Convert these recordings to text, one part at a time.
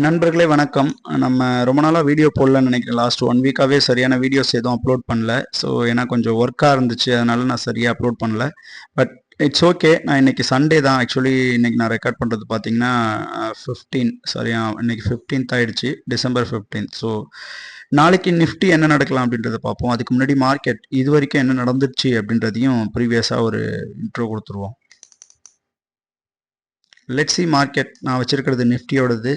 நண்பர்களே வணக்கம். நம்ம ரொம்ப நாளாக வீடியோ போடலன்னு நினைக்கிறேன். லாஸ்ட் ஒன் வீக்காகவே சரியான வீடியோஸ் எதுவும் அப்லோட் பண்ணல. ஸோ ஏன்னா கொஞ்சம் ஒர்க்காக இருந்துச்சு. அதனால நான் சரியாக அப்லோட் பண்ணல. பட் இட்ஸ் ஓகே நான் இன்னைக்கு சண்டே தான். ஆக்சுவலி இன்னைக்கு நான் ரெக்கார்ட் பண்ணுறது பார்த்தீங்கன்னா ஃபிஃப்டீன் சரியா இன்னைக்கு ஃபிஃப்டீன்த் ஆயிடுச்சு. டிசம்பர் ஃபிஃப்டீன் ஸோ நாளைக்கு நிஃப்டி என்ன நடக்கலாம் அப்படின்றத பார்ப்போம். அதுக்கு முன்னாடி மார்க்கெட் இது வரைக்கும் என்ன நடந்துச்சு அப்படின்றதையும் ப்ரீவியஸாக ஒரு இன்ட்ரோ கொடுத்துருவோம். லெட்ஸி மார்க்கெட் நான் வச்சுருக்கிறது நிஃப்டியோடது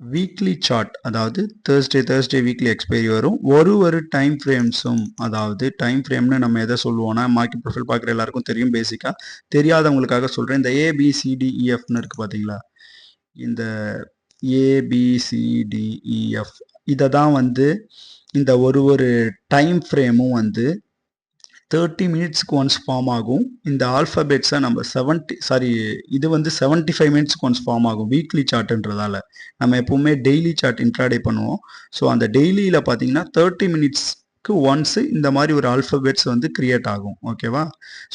வீக்லி சார்ட் அதாவது தேர்ஸ்டே தேர்ஸ்டே வீக்லி எக்ஸ்பைரி வரும். ஒரு ஒரு டைம் ஃப்ரேம்ஸும் அதாவது டைம் ஃப்ரேம்னு நம்ம எதை சொல்லுவோம்னா மார்க்கெட் ப்ரொஃபைல் பார்க்குற எல்லாருக்கும் தெரியும் பேசிக்காக தெரியாதவங்களுக்காக சொல்கிறேன் இந்த ஏபிசிடிஇஎஃப்னு e, இருக்குது பார்த்தீங்களா இந்த ஏபிசிடிஇஎஃப் e, இதை தான் வந்து இந்த ஒரு ஒரு டைம் ஃப்ரேமும் வந்து தேர்ட்டி மினிட்ஸ்க்கு ஒன்ஸ் ஃபார்ம் ஆகும். இந்த ஆல்ஃபபெட்ஸை நம்ம செவன்ட்டி சாரி இது வந்து செவன்ட்டி ஃபைவ் மினிட்ஸ்க்கு ஒன்ஸ் ஃபார்ம் ஆகும். வீக்லி சார்ட்ன்றதால நம்ம எப்பவுமே டெய்லி சார்ட் இன்ட்ராடே பண்ணுவோம். ஸோ அந்த டெய்லியில் பார்த்தீங்கன்னா தேர்ட்டி மினிட்ஸ்க்கு ஒன்ஸு இந்த மாதிரி ஒரு ஆல்ஃபபெட்ஸ் வந்து கிரியேட் ஆகும். ஓகேவா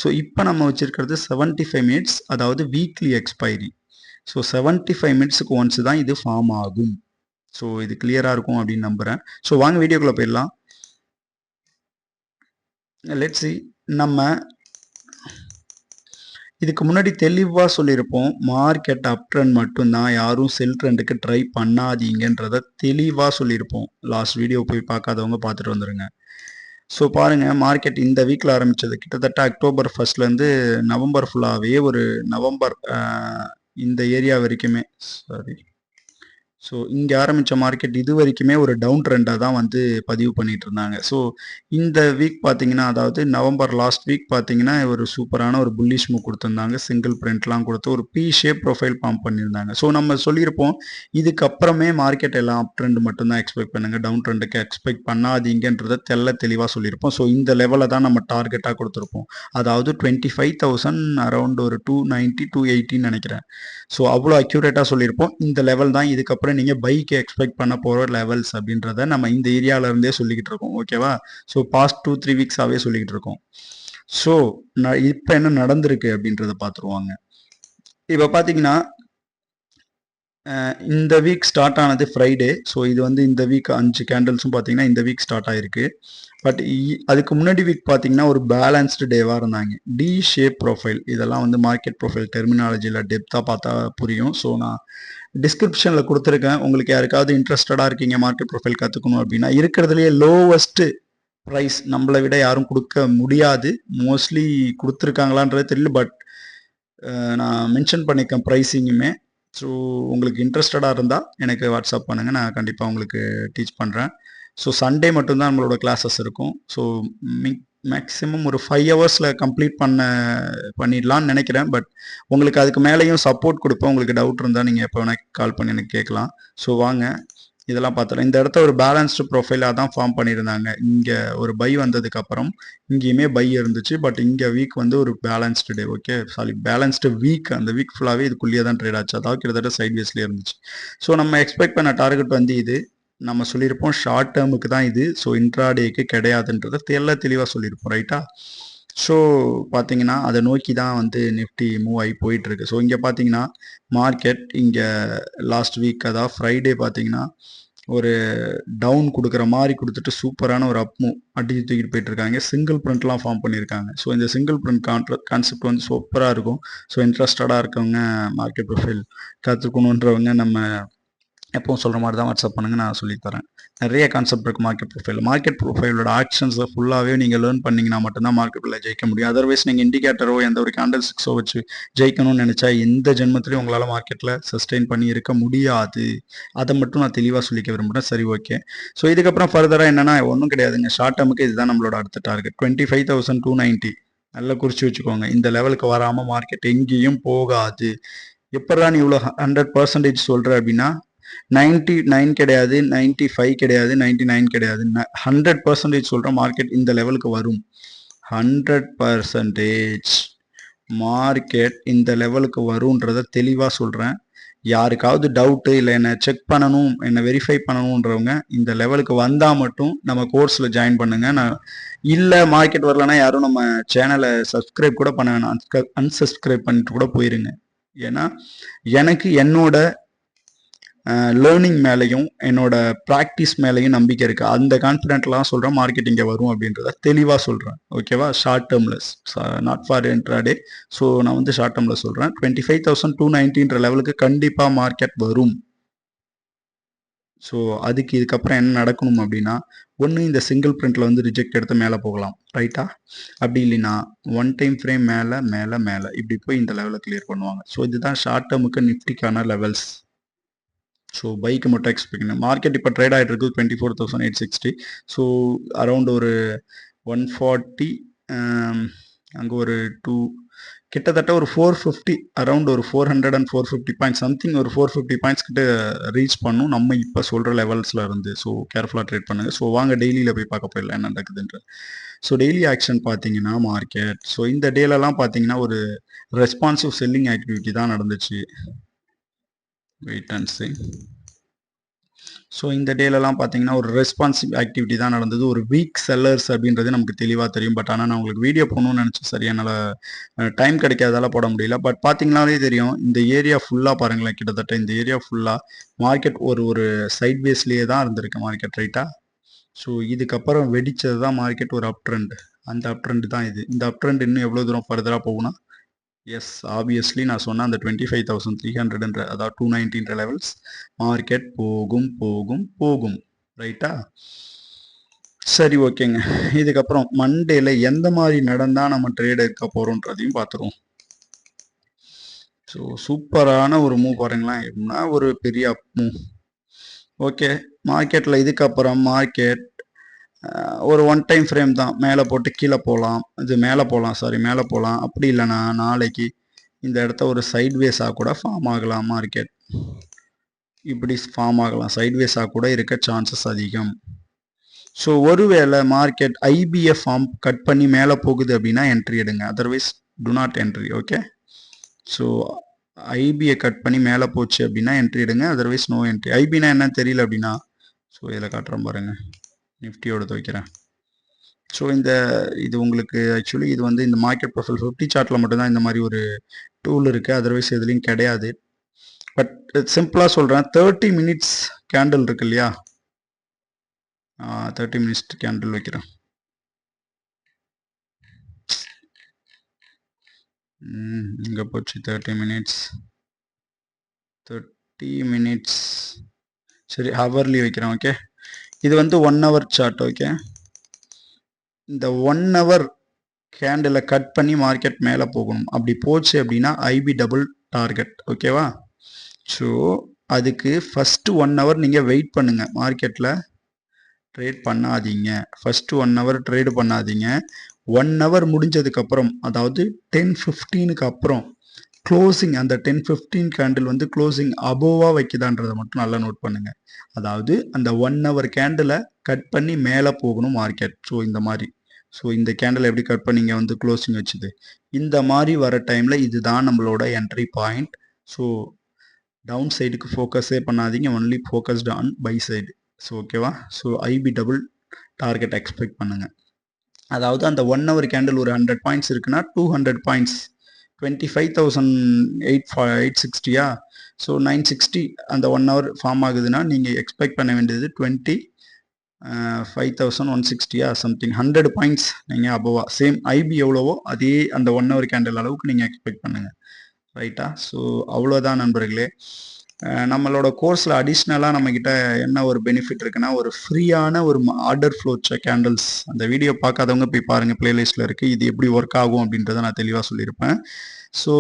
ஸோ இப்போ நம்ம வச்சுருக்கிறது செவன்ட்டி ஃபைவ் மினிட்ஸ் அதாவது weekly expiry so seventy five மினிட்ஸுக்கு once தான் இது ஃபார்ம் ஆகும். ஸோ இது கிளியராக இருக்கும் அப்படின்னு நம்புகிறேன் ஸோ வாங்க வீடியோக்குள்ளே போயிடலாம். லெட் சி நம்ம இதுக்கு முன்னாடி தெளிவாக சொல்லியிருப்போம். மார்க்கெட் அப் ட்ரெண்ட் மட்டும்தான். யாரும் செல் ட்ரெண்டுக்கு ட்ரை பண்ணாதீங்கன்றத தெளிவாக சொல்லியிருப்போம். லாஸ்ட் வீடியோ போய் பார்க்காதவங்க பார்த்துட்டு வந்துடுங்க ஸோ பாருங்கள் மார்க்கெட் இந்த வீக்கில் ஆரம்பித்தது கிட்டத்தட்ட அக்டோபர் ஃபர்ஸ்ட்லேருந்து நவம்பர் ஃபுல்லாகவே ஒரு நவம்பர் இந்த ஏரியா வரைக்குமே. சாரி ஸோ இங்கே ஆரம்பித்த மார்க்கெட் இது வரைக்குமே ஒரு டவுன் ட்ரெண்டாக தான் வந்து பதிவு பண்ணிட்டு இருந்தாங்க. ஸோ இந்த வீக் பார்த்தீங்கன்னா அதாவது நவம்பர் லாஸ்ட் வீக் பார்த்தீங்கன்னா ஒரு சூப்பரான ஒரு புல்லிஷ் மூவ் கொடுத்துருந்தாங்க. சிங்கிள் பிரிண்ட்லாம் கொடுத்து ஒரு பி ஷேப் ப்ரொஃபைல் பம்ப் பண்ணியிருந்தாங்க. ஸோ நம்ம சொல்லியிருப்போம் இதுக்கப்புறமே மார்க்கெட் எல்லாம் அப் ட்ரெண்ட் மட்டும்தான் எக்ஸ்பெக்ட் பண்ணுங்க. டவுன் ட்ரெண்டுக்கு எக்ஸ்பெக்ட் பண்ணாதீங்கன்றத தெல்ல தெளிவாக சொல்லியிருப்போம். ஸோ இந்த லெவலில் தான் நம்ம டார்கெட்டாக கொடுத்துருப்போம். அதாவது டுவெண்ட்டி ஃபைவ் தௌசண்ட் அரௌண்ட் ஒரு டூ நைன்ட்டி டூ எயிட்டின்னு நினைக்கிறேன். ஸோ அவ்வளோ அக்யூரேட்டாக சொல்லியிருப்போம். இந்த லெவல் தான் இதுக்கப்புறம் நீங்கள் பைக்கு எக்ஸ்பெக்ட் பண்ண போகிற லெவல்ஸ் அப்படின்றத நம்ம இந்த ஏரியால இருந்தே சொல்லிக்கிட்டு இருக்கோம். ஓகேவா ஸோ பாஸ்ட் டூ த்ரீ வீக்ஸாகவே சொல்லிக்கிட்டு இருக்கோம். ஸோ இப்போ என்ன நடந்திருக்கு அப்படின்றத பார்த்துருவாங்க இப்போ பார்த்தீங்கன்னா இந்த வீக் ஸ்டார்ட் ஆனது ஃப்ரைடே ஸோ இது வந்து இந்த வீக் அஞ்சு கேண்டில்ஸும் பார்த்தீங்கன்னா இந்த வீக் ஸ்டார்ட் ஆயிருக்கு. பட் அதுக்கு முன்னாடி வீக் பார்த்தீங்கன்னா ஒரு பேலன்ஸ்டு டேவாக இருந்தாங்க. டி ஷேப் ப்ரொஃபைல் இதெல்லாம் வந்து மார்க்கெட் ப்ரொஃபைல் டெர்மினாலஜியில் டெப்த்தாக பார்த்தா புரியும். ஸோ நான் டிஸ்கிரிப்ஷனில் கொடுத்துருக்கேன். உங்களுக்கு யாருக்காவது இன்ட்ரெஸ்டடாக இருக்கீங்க மார்க்கெட் ப்ரொஃபைல் கற்றுக்கணும் அப்படின்னா இருக்கிறதுலையே லோவஸ்ட்டு ப்ரைஸ் நம்மளை விட யாரும் கொடுக்க முடியாது. மோஸ்ட்லி கொடுத்துருக்காங்களான்றது தெரியல பட் நான் மென்ஷன் பண்ணியிருக்கேன் ப்ரைஸிங்குமே ஸோ உங்களுக்கு இன்ட்ரெஸ்டடாக இருந்தால் எனக்கு வாட்ஸ்அப் பண்ணுங்கள் நான் கண்டிப்பாக உங்களுக்கு டீச் பண்ணுறேன் ஸோ சண்டே மட்டும்தான் நம்மளோட கிளாஸஸ் இருக்கும். ஸோ மிக் மேக்ஸிமம் ஒரு ஃபைவ் ஹவர்ஸில் கம்ப்ளீட் பண்ண பண்ணிடலான்னு நினைக்கிறேன். பட் உங்களுக்கு அதுக்கு மேலேயும் சப்போர்ட் கொடுப்பேன். உங்களுக்கு டவுட் இருந்தால் நீங்கள் எப்போ வேணால் கால் பண்ணி எனக்கு கேட்கலாம். ஸோ வாங்க. இதெல்லாம் பார்த்துலாம் இந்த இடத்த ஒரு பேலன்ஸ்டு ப்ரொஃபைலாக தான் ஃபார்ம் பண்ணியிருந்தாங்க. இங்கே ஒரு பை வந்ததுக்கு அப்புறம் இங்கேயுமே பை இருந்துச்சு. பட் இங்கே வீக் வந்து ஒரு balanced day okay sorry balanced week அந்த வீக் ஃபுல்லாகவே இதுக்குள்ளேயே தான் ட்ரேட் ஆச்சு. அதாவது கிட்டத்தட்ட சைட்வேஸ்லேயே இருந்துச்சு. ஸோ நம்ம எக்ஸ்பெக்ட் பண்ண டார்கெட் வந்து இது. நம்ம சொல்லியிருப்போம் ஷார்ட் டேர்முக்கு தான் இது. ஸோ இன்ட்ராடேக்கு கிடையாதுன்றதை தெல்ல தெளிவாக சொல்லியிருப்போம் ரைட்டா ஸோ பார்த்தீங்கன்னா அதை நோக்கி தான் வந்து நிஃப்டி மூவ் ஆகி போயிட்டுருக்கு. ஸோ இங்கே பார்த்தீங்கன்னா மார்க்கெட் இங்கே லாஸ்ட் வீக் அதாவது ஃப்ரைடே பார்த்தீங்கன்னா ஒரு டவுன் கொடுக்குற மாதிரி கொடுத்துட்டு சூப்பரான ஒரு அப் மூவ் அடிச்சு தூக்கிட்டு போயிட்டு இருக்காங்க சிங்கிள் பிரிண்ட்லாம் ஃபார்ம் பண்ணியிருக்காங்க. ஸோ இந்த சிங்கிள் பிரிண்ட் கான்ட்ர கான்செப்ட் வந்து சூப்பராக இருக்கும். ஸோ இன்ட்ரெஸ்டடாக இருக்கவங்க மார்க்கெட் ப்ரொஃபைல் கற்றுக்கணுன்றவங்க நம்ம எப்பவும் சொல்கிற மாதிரி தான் வாட்ஸ்அப் பண்ணுங்க நான் சொல்லித்தரேன் நிறைய கான்செப்ட் இருக்குது மார்க்கெட் ப்ரொஃபைல் மார்க்கெட் ப்ரொஃபைலோட ஆக்ஷன்ஸை ஃபுல்லாகவே நீங்கள் லேர்ன் பண்ணிங்கன்னா மட்டும்தான் மார்க்கெட்டில் ஜெயிக்க முடியும். அதர்வைஸ் நீங்கள் இண்டிகேட்டரோ எந்த ஒரு கேண்டல் சிக்ஸோ வச்சு ஜெயிக்கணும்னு நினச்சா எந்த ஜென்மத்திலையும் உங்களால் மார்க்கெட்டில் சஸ்டெயின் பண்ணி இருக்க முடியாது. அதை மட்டும் நான் தெளிவாக சொல்லிக்க விரும்புகிறேன் சரி ஓகே ஸோ இதுக்கப்புறம் ஃபர்தராக என்னென்னா ஒன்றும் கிடையாதுங்க. ஷார்ட் டேமுக்கு இதுதான் நம்மளோட அடுத்த target twenty five thousand two ninety நல்லா குறித்து வச்சுக்கோங்க. இந்த லெவலுக்கு வராமல் மார்க்கெட் எங்கேயும் போகாது. எப்படா நீ இவ்வளோ ஹண்ட்ரட் பர்சன்டேஜ் சொல்கிற அப்படின்னா நைன்டி நைன் கிடையாது நைன்டி ஃபைவ் கிடையாது நைன்டி நைன் கிடையாது. ஹண்ட்ரட் பர்சன்டேஜ் சொல்கிறோம் மார்க்கெட் இந்த லெவலுக்கு வரும். ஹண்ட்ரட் பர்சன்டேஜ் மார்க்கெட் இந்த லெவலுக்கு வரும்ன்றத தெளிவாக சொல்கிறேன் யாருக்காவது டவுட்டு இல்லை என்னை செக் பண்ணணும் என்னை வெரிஃபை பண்ணணுன்றவங்க இந்த லெவலுக்கு வந்தால் மட்டும் நம்ம கோர்ஸில் ஜாயின் பண்ணுங்கள் நான் இல்லை மார்க்கெட் வரலன்னா யாரும் நம்ம சேனலை சப்ஸ்கிரைப் கூட பண்ண வேணாம். அன்சப்ஸ்கிரைப் பண்ணிட்டு கூட போயிருங்க. ஏன்னா எனக்கு என்னோட லேர்னிங் மேலேயும் என்னோட ப்ராக்டிஸ் மேலேயும் நம்பிக்கை இருக்குது அந்த கான்ஃபிடென்ட்லாம் சொல்கிறேன் மார்க்கெட்டிங்கே வரும் அப்படின்றத தெளிவாக சொல்கிறேன் ஓகேவா ஷார்ட் டேர்மில் நாட் ஃபார் இன்ட்ராடே ஸோ நான் வந்து ஷார்ட் டேர்மில் சொல்கிறேன் டுவெண்ட்டி ஃபைவ் தௌசண்ட் டூ நைன்ட்டின்ற லெவலுக்கு கண்டிப்பாக மார்க்கெட் வரும். ஸோ அதுக்கு இதுக்கப்புறம் என்ன நடக்கணும் அப்படின்னா ஒன்று இந்த சிங்கிள் பிரிண்ட்டில் வந்து ரிஜெக்ட் எடுத்து மேலே போகலாம். ரைட்டா அப்படி இல்லைன்னா ஒன் டைம் ஃப்ரேம் மேலே மேலே மேலே. இப்படி போய் இந்த லெவலில் கிளியர் பண்ணுவாங்க. ஸோ இதுதான் ஷார்ட் டேர்முக்கு நிஃப்டிக்கான லெவல்ஸ் ஸோ பைக்கு மட்டும் எக்ஸ்பெக்ட் பண்ணு. மார்க்கெட் இப்போ ட்ரேட் ஆகிட்டு இருக்குது twenty four thousand eight sixty so around ஒரு ஒன் ஃபார்ட்டி அங்கே ஒரு டூ கிட்டத்தட்ட ஒரு ஃபோர் ஃபிஃப்டி அரௌண்ட் ஒரு four hundred and four fifty point something ஒரு ஃபோர் ஃபிஃப்டி பாயிண்ட்ஸ் கிட்ட ரீச் பண்ணும். நம்ம இப்போ சொல்கிற லெவல்ஸில் இருந்து. ஸோ கேர்ஃபுல்லாக ட்ரேட் பண்ணுங்க. ஸோ வாங்க டெய்லியில் போய் பார்க்க போயிடலாம். என்ன நடக்குதுன்ற ஸோ டெய்லி ஆக்ஷன் பார்த்தீங்கன்னா மார்க்கெட் ஸோ இந்த டேலலாம் பார்த்தீங்கன்னா ஒரு ரெஸ்பான்சிவ் செல்லிங் ஆக்டிவிட்டி தான் நடந்துச்சு. வெயிட் அண்ட் சி ஸோ இந்த டேலலாம் பார்த்தீங்கன்னா ஒரு ரெஸ்பான்சிவ் ஆக்டிவிட்டி தான் நடந்தது. ஒரு வீக் செல்லர்ஸ் அப்படின்றது நமக்கு தெளிவாக தெரியும். பட் ஆனால் நான் உங்களுக்கு வீடியோ போகணும்னு நினச்சி சரி. என்னால் டைம் கிடைக்காதால போட முடியல. பட் பார்த்தீங்கனாலே தெரியும் இந்த ஏரியா ஃபுல்லாக பாருங்களேன் கிட்டத்தட்ட இந்த ஏரியா ஃபுல்லாக மார்க்கெட் ஒரு ஒரு சைட் வேஸ்லேயே தான் இருந்திருக்கு மார்க்கெட் ரைட்டா ஸோ இதுக்கப்புறம் வெடிச்சது தான் மார்க்கெட் ஒரு அப் ட்ரெண்ட் அந்த அப் ட்ரெண்ட் தான் இது. இந்த அப் ட்ரெண்ட் இன்னும் எவ்வளோ தூரம் ஃபர்தராக போகும்னா எஸ் ஆப்வியஸ்லி நான் சொன்ன அந்த டுவெண்ட்டி ஃபைவ் தௌசண்ட் த்ரீ ஹண்ட்ரட்ன்ற அதாவது டூ நைன்டீன்ற லெவல்ஸ் மார்க்கெட் போகும் போகும் போகும். ரைட்டா சரி ஓகேங்க. இதுக்கப்புறம் மண்டேல எந்த மாதிரி நடந்தால் நம்ம ட்ரேட் இருக்க போகிறோன்றதையும் பார்த்துருவோம் ஸோ சூப்பரான ஒரு மூவ் பாருங்களேன். எப்படின்னா ஒரு பெரிய மூவ் ஓகே மார்க்கெட்டில் இதுக்கப்புறம் மார்க்கெட் ஒரு ஒன் டைம் ஃப்ரேம் தான். மேலே போட்டு கீழே போகலாம் இது மேலே போகலாம் சாரி மேலே போகலாம் அப்படி இல்லைனா நாளைக்கு இந்த இடத்த ஒரு சைட்வேஸாக கூட ஃபார்ம் ஆகலாம் மார்க்கெட் இப்படி ஃபார்ம் ஆகலாம். சைட்வேஸாக கூட இருக்க சான்சஸ் அதிகம். ஸோ ஒருவேளை மார்க்கெட் ஐபிஎஃப் ஃபார்ம் கட் பண்ணி மேலே போகுது அப்படின்னா என்ட்ரி எடுங்க. Otherwise do not entry okay so ஐபியை cut பண்ணி மேலே போச்சு அப்படின்னா என்ட்ரி எடுங்க. அதர்வைஸ் நோ என்ட்ரி ஐபினா என்ன தெரியல அப்படின்னா ஸோ இதில் காட்டுறேன் பாருங்கள் நிஃப்டியோட துவைக்கிறேன் ஸோ இந்த இது உங்களுக்கு ஆக்சுவலி இது வந்து இந்த மார்க்கெட் ப்ரொஃபைல் ஃபிஃப்டி சார்ட்டில் மட்டும்தான் இந்த மாதிரி ஒரு டூல் இருக்குது அதர்வைஸ் எதுலேயும் கிடையாது. பட் சிம்பிளாக சொல்கிறேன் தேர்ட்டி மினிட்ஸ் கேண்டில் இருக்கு இல்லையா? தேர்ட்டி மினிட்ஸ் கேண்டில் வைக்கிறேன். இங்கே போச்சு. தேர்ட்டி மினிட்ஸ் தேர்ட்டி மினிட்ஸ் சரி ஹவர்லி வைக்கிறேன் ஓகே இது வந்து ஒன் ஹவர் சார்ட் ஓகே இந்த ஒன் ஹவர் கேண்டிலை கட் பண்ணி மார்க்கெட் மேலே போகணும். அப்படி போச்சு அப்படின்னா ஐபி டபுள் டார்கெட் ஓகேவா ஸோ அதுக்கு ஃபஸ்ட்டு ஒன் ஹவர் நீங்கள் வெயிட் பண்ணுங்கள் மார்க்கெட்டில் ட்ரேட் பண்ணாதீங்க. ஃபஸ்ட்டு ஒன் ஹவர் ட்ரேடு பண்ணாதீங்க. ஒன் ஹவர் முடிஞ்சதுக்கப்புறம் அதாவது டென் ஃபிஃப்டீனுக்கு அப்புறம் க்ளோசிங் அந்த டென் ஃபிஃப்டீன் கேண்டில் வந்து க்ளோசிங் அபோவாக வைக்குதான்றதை மட்டும் நல்லா நோட் பண்ணுங்க. அதாவது அந்த ஒன் ஹவர் கேண்டிலை கட் பண்ணி மேலே போகணும் மார்க்கெட் ஸோ இந்த மாதிரி. ஸோ இந்த கேண்டில் எப்படி கட் பண்ணீங்க வந்து க்ளோசிங் வச்சுது? இந்த மாதிரி வர டைமில் இதுதான் நம்மளோட என்ட்ரி பாயிண்ட் ஸோ டவுன் சைடுக்கு ஃபோக்கஸே பண்ணாதீங்க. Only focused on buy side so ஓகேவா so IB double target expect பண்ணுங்கள் அதாவது அந்த ஒன் ஹவர் கேண்டில் ஒரு ஹண்ட்ரட் பாயிண்ட்ஸ் இருக்குன்னா two hundred points twenty five thousand eight ஃபா எயிட் சிக்ஸ்டியா ஸோ நைன் சிக்ஸ்டி அந்த ஒன் ஹவர் ஃபார்ம் ஆகுதுன்னா நீங்கள் எக்ஸ்பெக்ட் பண்ண வேண்டியது டுவெண்ட்டி ஃபைவ் தௌசண்ட் ஒன் சிக்ஸ்டியா சம்திங் ஹண்ட்ரட் பாயிண்ட்ஸ் நீங்கள் அபோவா சேம் ஐபி எவ்வளவோ அதே அந்த ஒன் ஹவர் கேண்டில் அளவுக்கு நீங்கள் எக்ஸ்பெக்ட் பண்ணுங்கள் ரைட்டா ஸோ அவ்வளோதான் நண்பர்களே. நம்மளோட கோர்ஸில் அடிஷ்னலாக நம்மக்கிட்ட என்ன ஒரு பெனிஃபிட் இருக்குன்னா ஒரு ஃப்ரீயான ஒரு ஆர்டர் ஃப்ளோ கேண்டில்ஸ் அந்த வீடியோ பார்க்காதவங்க போய் பாருங்கள் பிளேலிஸ்ட்டில் இருக்குது இது எப்படி ஒர்க் ஆகும் அப்படின்றத நான் தெளிவாக சொல்லியிருப்பேன். ஸோ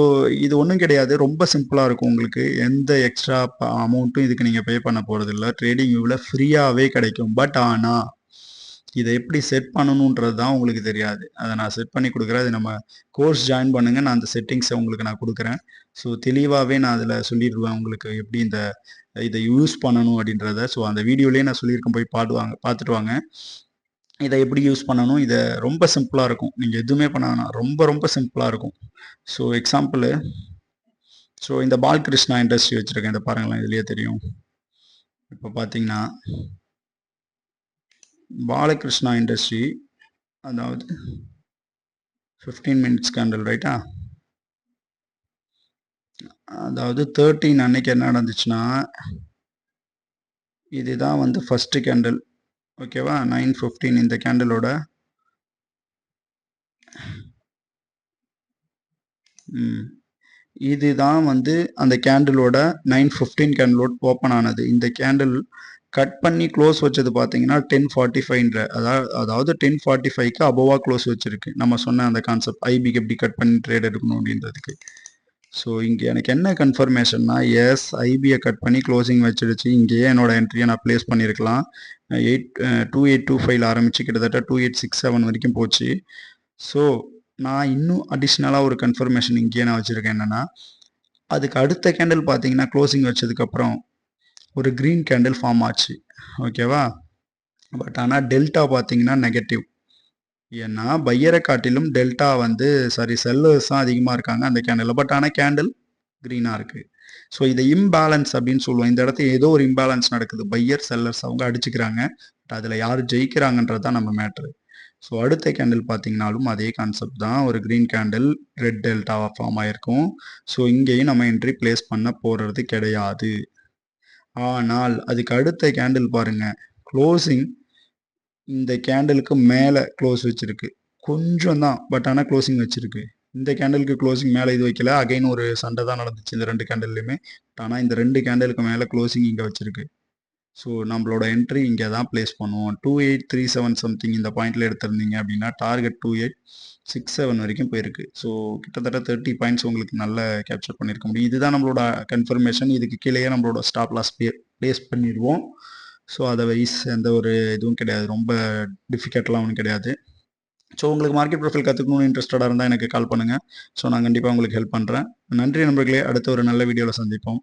இது ஒன்றும் கிடையாது. ரொம்ப சிம்பிளாக இருக்கும் உங்களுக்கு. எந்த எக்ஸ்ட்ரா அமௌண்ட்டும் இதுக்கு நீங்கள் பே பண்ண போகிறதில்ல ட்ரேடிங் வியூவில் ஃப்ரீயாகவே கிடைக்கும். பட் ஆனால் இதை எப்படி செட் பண்ணணுன்றது தான் உங்களுக்கு தெரியாது. அதை நான் செட் பண்ணி கொடுக்குறேன். அது நம்ம கோர்ஸ் ஜாயின் பண்ணுங்கள் நான் அந்த செட்டிங்ஸை உங்களுக்கு நான் கொடுக்குறேன். ஸோ தெளிவாகவே நான் அதில் சொல்லிடுவேன் உங்களுக்கு எப்படி இந்த இதை யூஸ் பண்ணணும் அப்படின்றத. ஸோ அந்த வீடியோலேயே நான் சொல்லியிருக்கேன். போய் பாடுவாங்க பார்த்துட்டு வாங்க. இதை எப்படி யூஸ் பண்ணணும்? இதை ரொம்ப சிம்பிளாக இருக்கும். நீங்கள் எதுவுமே பண்ண ரொம்ப ரொம்ப சிம்பிளாக இருக்கும். ஸோ எக்ஸாம்பிள் ஸோ இந்த பால்கிருஷ்ணா இண்டஸ்ட்ரி வச்சுருக்கேன். இதை பாருங்களேன். இதுலேயே தெரியும். இப்போ பார்த்தீங்கன்னா பாலகிருஷ்ணா இண்டஸ்ட்ரி அதாவது ஃபிஃப்டீன் மினிட்ஸ் கேண்டில் ரைட்டா அதாவது தேர்ட்டீன் அன்னைக்கு என்ன நடந்துச்சுன்னா இதுதான் வந்து ஃபஸ்ட்டு கேண்டில் ஓகேவா நைன் ஃபிஃப்டீன் இந்த கேண்டிலோட ம். இதுதான் வந்து அந்த கேண்டிலோட நைன் ஃபிஃப்டீன் கேண்டிலோட ஓப்பன் ஆனது. இந்த கேண்டில் கட் பண்ணி க்ளோஸ் வச்சது பார்த்தீங்கன்னா டென் ஃபார்ட்டி ஃபைவ்ன்ற அதாவது அதாவது டென் ஃபார்ட்டி ஃபைவ்க்கு அபோவாக க்ளோஸ் வச்சிருக்கு. நம்ம சொன்ன அந்த கான்செப்ட் ஐபிக்கு எப்படி கட் பண்ணி ட்ரேட் எடுக்கணும் அப்படின்றதுக்கு. ஸோ இங்கே எனக்கு என்ன கன்ஃபர்மேஷன்னா எஸ் ஐபியை கட் பண்ணி க்ளோசிங் வச்சிடுச்சு. இங்கேயே என்னோட என்ட்ரியை நான் ப்ளேஸ் பண்ணியிருக்கலாம் எயிட் டூ எயிட் டூ ஃபைவ்ல ஆரம்பிச்சு கிட்டத்தட்ட டூ எயிட் சிக்ஸ் செவன் வரைக்கும் போச்சு. ஸோ நான் இன்னும் அடிஷ்னலாக ஒரு கன்ஃபர்மேஷன் இங்கேயே நான் வச்சுருக்கேன் என்னென்னா அதுக்கு அடுத்த கேண்டில் பார்த்தீங்கன்னா க்ளோசிங் வச்சதுக்கப்புறம் ஒரு க்ரீன் கேண்டில் ஃபார்ம் ஆச்சு. ஓகேவா பட் ஆனால் டெல்டா பார்த்தீங்கன்னா நெகட்டிவ் ஏன்னா பையரை காட்டிலும் டெல்டா வந்து சாரி செல்லர்ஸ் தான் அதிகமாக இருக்காங்க அந்த கேண்டில் பட் ஆனால் கேண்டில் க்ரீனாக இருக்குது ஸோ இதை இம்பேலன்ஸ் அப்படின்னு சொல்லுவோம். இந்த இடத்துல ஏதோ ஒரு இம்பேலன்ஸ் நடக்குது. பையர் செல்லர்ஸ் அவங்க அடிச்சுக்கிறாங்க. பட் அதில் யார் ஜெயிக்கிறாங்கன்றது தான் நம்ம மேட்ரு ஸோ அடுத்த கேண்டில் பார்த்தீங்கனாலும் அதே கான்செப்ட் தான். ஒரு க்ரீன் கேண்டில் ரெட் டெல்டாவாக ஃபார்ம் ஆயிருக்கும். ஸோ இங்கேயும் நம்ம என்ட்ரி பிளேஸ் பண்ண போகிறது கிடையாது. ஆனால் அதுக்கு அடுத்த கேண்டில் பாருங்க. க்ளோசிங் இந்த கேண்டிலுக்கு மேலே க்ளோஸ் வச்சுருக்கு. கொஞ்சம் தான் பட் ஆனால் க்ளோசிங் வச்சுருக்கு. இந்த கேண்டிலுக்கு க்ளோசிங் மேலே இது வைக்கல. அகைன் ஒரு சண்டை தான் நடந்துச்சு இந்த ரெண்டு கேண்டில்லையுமே ஆனால் இந்த ரெண்டு கேண்டிலுக்கு மேலே க்ளோசிங் இங்கே வச்சுருக்கு. ஸோ நம்மளோட என்ட்ரி இங்கே தான் பிளேஸ் பண்ணுவோம். Two eight three seven something இந்த பாயிண்ட்ல எடுத்திருந்தீங்க அப்படின்னா target two eight six seven வரைக்கும் போயிருக்கு. ஸோ கிட்டத்தட்ட தேர்ட்டி பாயிண்ட்ஸ் உங்களுக்கு நல்ல கேப்சர் பண்ணியிருக்க முடியும். இதுதான் நம்மளோட கன்ஃபர்மேஷன் இதுக்கு கீழேயே நம்மளோட ஸ்டாப் லாஸ் ப்ளேஸ் பண்ணிடுவோம். ஸோ அதர்வைஸ் எந்த ஒரு இதுவும் கிடையாது. ரொம்ப டிஃபிகல்ட்லாம் ஒன்றும் கிடையாது. ஸோ உங்களுக்கு மார்க்கெட் ப்ரொஃபைல் கற்றுக்கணும்னு இன்ட்ரெஸ்டடாக இருந்தால் எனக்கு கால் பண்ணுங்கள் ஸோ நான் கண்டிப்பாக உங்களுக்கு ஹெல்ப் பண்ணுறேன் நன்றி நண்பர்களே. அடுத்த ஒரு நல்ல வீடியோவில் சந்திப்போம்.